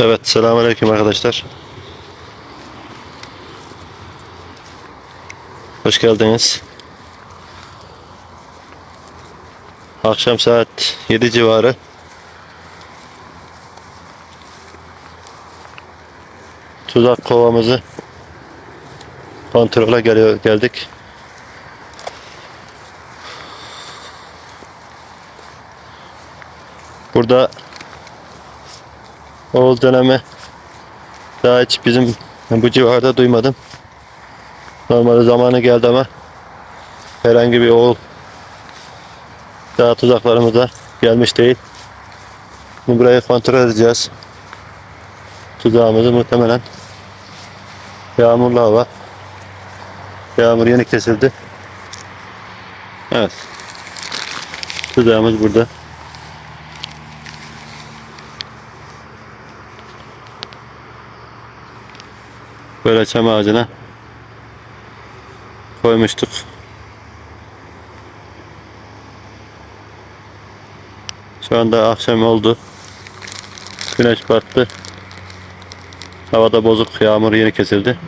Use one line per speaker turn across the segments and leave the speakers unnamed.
Evet, selamünaleyküm arkadaşlar. Hoş geldiniz. Akşam saat 7 civarı. Tuzak kovamızı kontrole geliyor, geldik. Burada Oğul dönemi daha hiç bizim bu civarda duymadım. Normalde zamanı geldi ama herhangi bir oğul daha tuzaklarımıza gelmiş değil. Şimdi burayı kontrol edeceğiz. Tuzağımızı muhtemelen yağmurlu hava. Yağmur yeni kesildi. Evet. Tuzağımız burada. Böyle çam ağacına koymuştuk. Şu anda akşam oldu. Güneş battı. Havada bozuk. Yağmur yeni kesildi.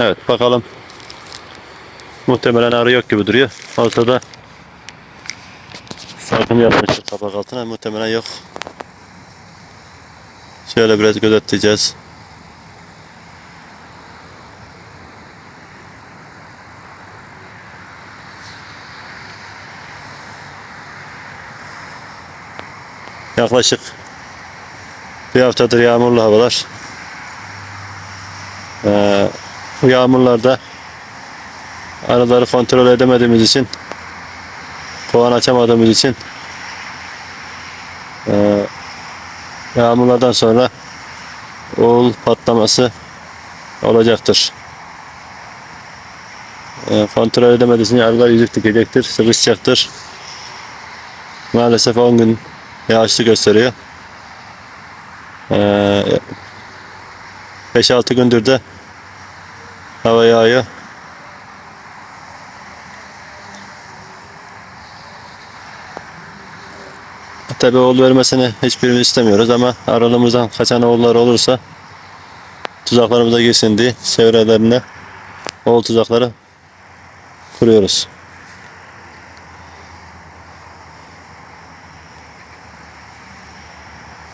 Evet bakalım. Muhtemelen arı yok gibi duruyor. Olsa da yapmıştık kapak altına. Muhtemelen yok. Şöyle biraz gözetleyeceğiz. Yaklaşık bir haftadır yağmurlu havalar. Ee, bu yağmurlarda araları kontrol edemediğimiz için kovan açamadığımız için ee, Yağmurlardan sonra oğul patlaması olacaktır. E, kontrol edemediğiniz arılar yüzük dikecektir, sıkışacaktır. Maalesef 10 gün yağışlı gösteriyor. E, 5-6 gündür de hava yağıyor. Tabi oğul vermesini hiçbirimiz istemiyoruz ama aralığımızdan kaçan oğullar olursa tuzaklarımıza girsin diye çevrelerine oğul tuzakları kuruyoruz.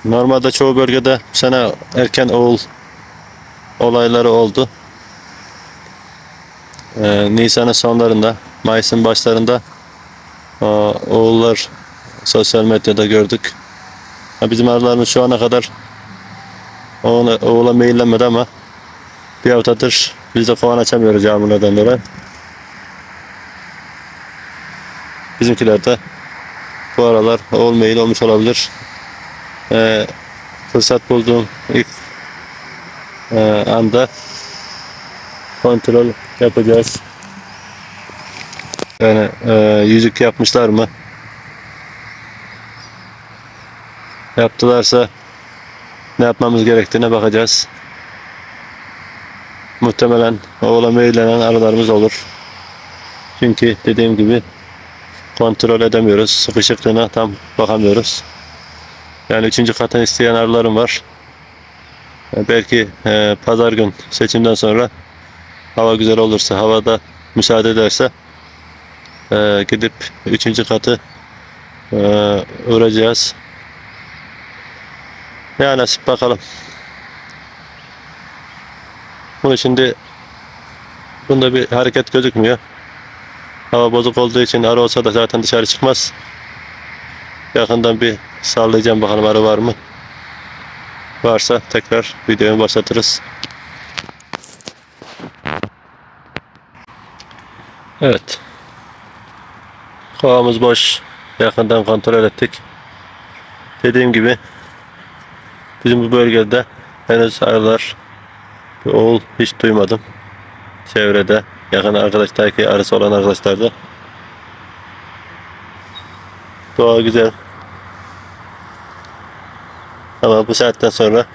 Normalde çoğu bölgede sene erken oğul olayları oldu. Ee, Nisan'ın sonlarında, Mayıs'ın başlarında o, oğullar sosyal medyada gördük. Bizim arılarımız şu ana kadar oğula, oğula meyillenmedi ama bir haftadır biz de kovan açamıyoruz yağmurlardan dolayı. Bizimkiler de bu aralar oğul meyil olmuş olabilir. Ee, fırsat bulduğum ilk e, anda kontrol yapacağız. Yani e, yüzük yapmışlar mı? Yaptılarsa ne yapmamız gerektiğine bakacağız. Muhtemelen oğula meylenen arılarımız olur. Çünkü dediğim gibi kontrol edemiyoruz. Sıkışıklığına tam bakamıyoruz. Yani üçüncü katını isteyen arılarım var. E, Belki e, pazar gün seçimden sonra hava güzel olursa, havada müsaade ederse e, gidip üçüncü katı e, öreceğiz. Ya nasip bakalım. Bunu şimdi bunda bir hareket gözükmüyor. Hava bozuk olduğu için arı olsa da zaten dışarı çıkmaz. Yakından bir sallayacağım bakalım arı var mı? Varsa tekrar videoyu başlatırız. Evet. Kovamız boş. Yakından kontrol ettik. Dediğim gibi Bizim bu bölgede henüz arılar bir oğul hiç duymadım. Çevrede yakın arkadaştaki arısı olan arkadaşlarda. Doğa güzel. Ama bu saatten sonra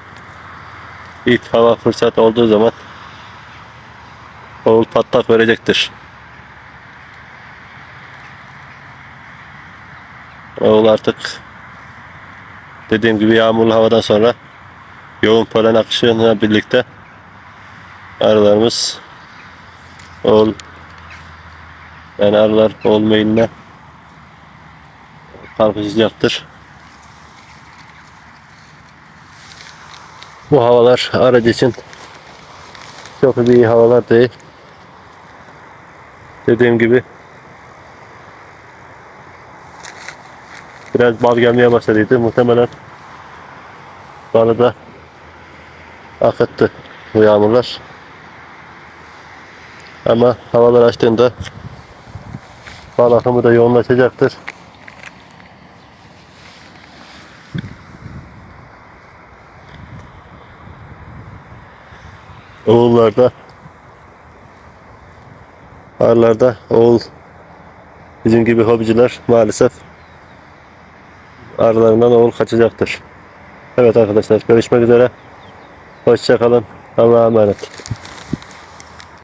ilk hava fırsat olduğu zaman oğul patlak verecektir. Oğul artık dediğim gibi yağmurlu havadan sonra yoğun polen akışıyla birlikte arılarımız oğul yani arılar meyline kalkışacaktır. Bu havalar aracı için çok iyi havalar değil. Dediğim gibi biraz bal gelmeye başladıydı. Muhtemelen balı da akıttı bu yağmurlar. Ama havalar açtığında bal akımı da yoğunlaşacaktır. Oğullarda Arlarda oğul bizim gibi hobiciler maalesef arılarından oğul kaçacaktır. Evet arkadaşlar görüşmek üzere. Hoşçakalın. Allah'a emanet.